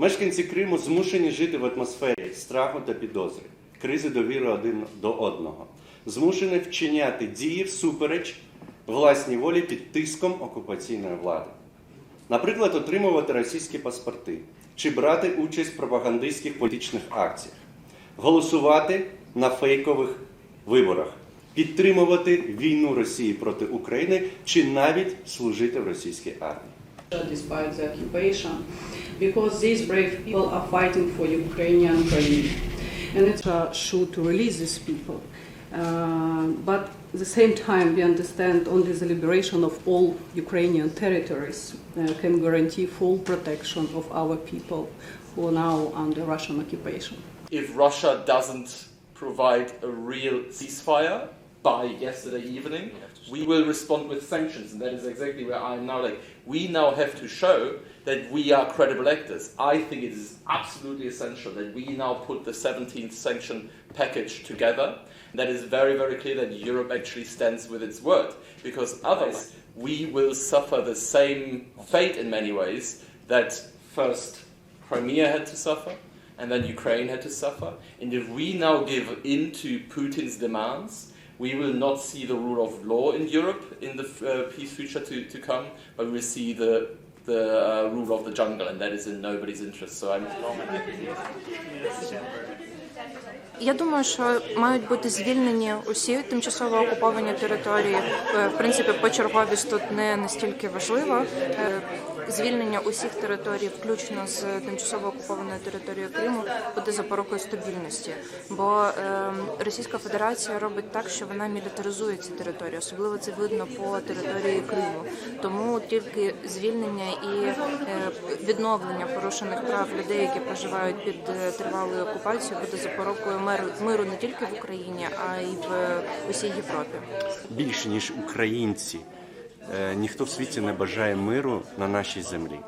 Мешканці Криму змушені жити в атмосфері страху та підозри, кризи довіри один до одного, змушені вчиняти дії всупереч власній волі під тиском окупаційної влади. Наприклад, отримувати російські паспорти чи брати участь в пропагандистських політичних акціях, голосувати на фейкових виборах, підтримувати війну Росії проти України чи навіть служити в російській армії. despite the occupation, because these brave people are fighting for Ukrainian freedom. And it uh, should release these people. Uh, but at the same time, we understand only the liberation of all Ukrainian territories uh, can guarantee full protection of our people who are now under Russian occupation. if Russia doesn't provide a real ceasefire by yesterday evening, we will respond with sanctions, and that is exactly where I'm now. Like, we now have to show that we are credible actors. I think it is absolutely essential that we now put the 17th sanction package together. That is very, very clear that Europe actually stands with its word, because otherwise we will suffer the same fate in many ways that first Crimea had to suffer, and then Ukraine had to suffer. And if we now give in to Putin's demands, we will not see the rule of law in Europe in the uh, peace future to, to come, but we will see the the uh, rule of the jungle, and that is in nobody's interest. So I'm. Я думаю, що мають бути звільнені усі тимчасово окуповані території. Е, В принципі, почерговість тут не настільки важлива. Е, Звільнення усіх територій, включно з тимчасово окупованою територією Криму, буде запорукою стабільності. Бо е, Російська Федерація робить так, що вона мілітаризує ці території, особливо це видно по території Криму. Тому тільки звільнення і е, відновлення порушених прав людей, які проживають під е, тривалою окупацією, буде запорукою миру, миру не тільки в Україні, а й в усій Європі. більше ніж українці. Е, Ніхто в світі не бажає миру на нашій землі.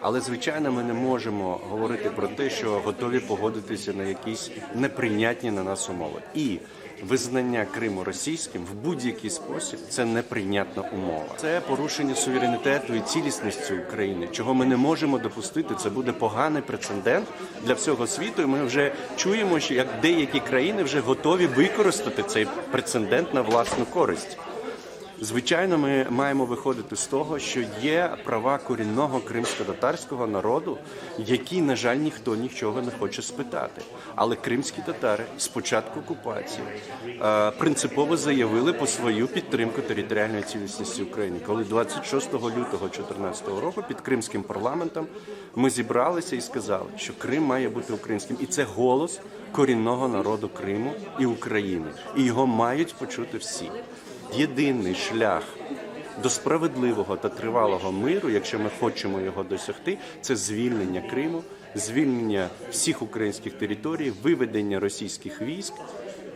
Але звичайно, ми не можемо говорити про те, що готові погодитися на якісь неприйнятні на нас умови. І визнання Криму російським в будь-який спосіб це неприйнятна умова. Це порушення суверенітету і цілісності України, чого ми не можемо допустити. Це буде поганий прецедент для всього світу. І ми вже чуємо, що як деякі країни вже готові використати цей прецедент на власну користь. Звичайно, ми маємо виходити з того, що є права корінного кримсько-татарського народу, які, на жаль, ніхто нічого не хоче спитати. Але кримські татари з початку окупації е, принципово заявили по свою підтримку територіальної цілісності України. Коли 26 лютого 2014 року під кримським парламентом ми зібралися і сказали, що Крим має бути українським, і це голос корінного народу Криму і України, і його мають почути всі єдиний шлях до справедливого та тривалого миру, якщо ми хочемо його досягти, це звільнення Криму, звільнення всіх українських територій, виведення російських військ.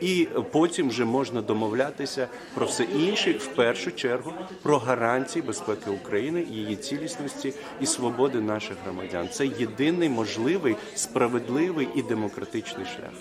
І потім вже можна домовлятися про все інше, в першу чергу про гарантії безпеки України, її цілісності і свободи наших громадян. Це єдиний можливий, справедливий і демократичний шлях.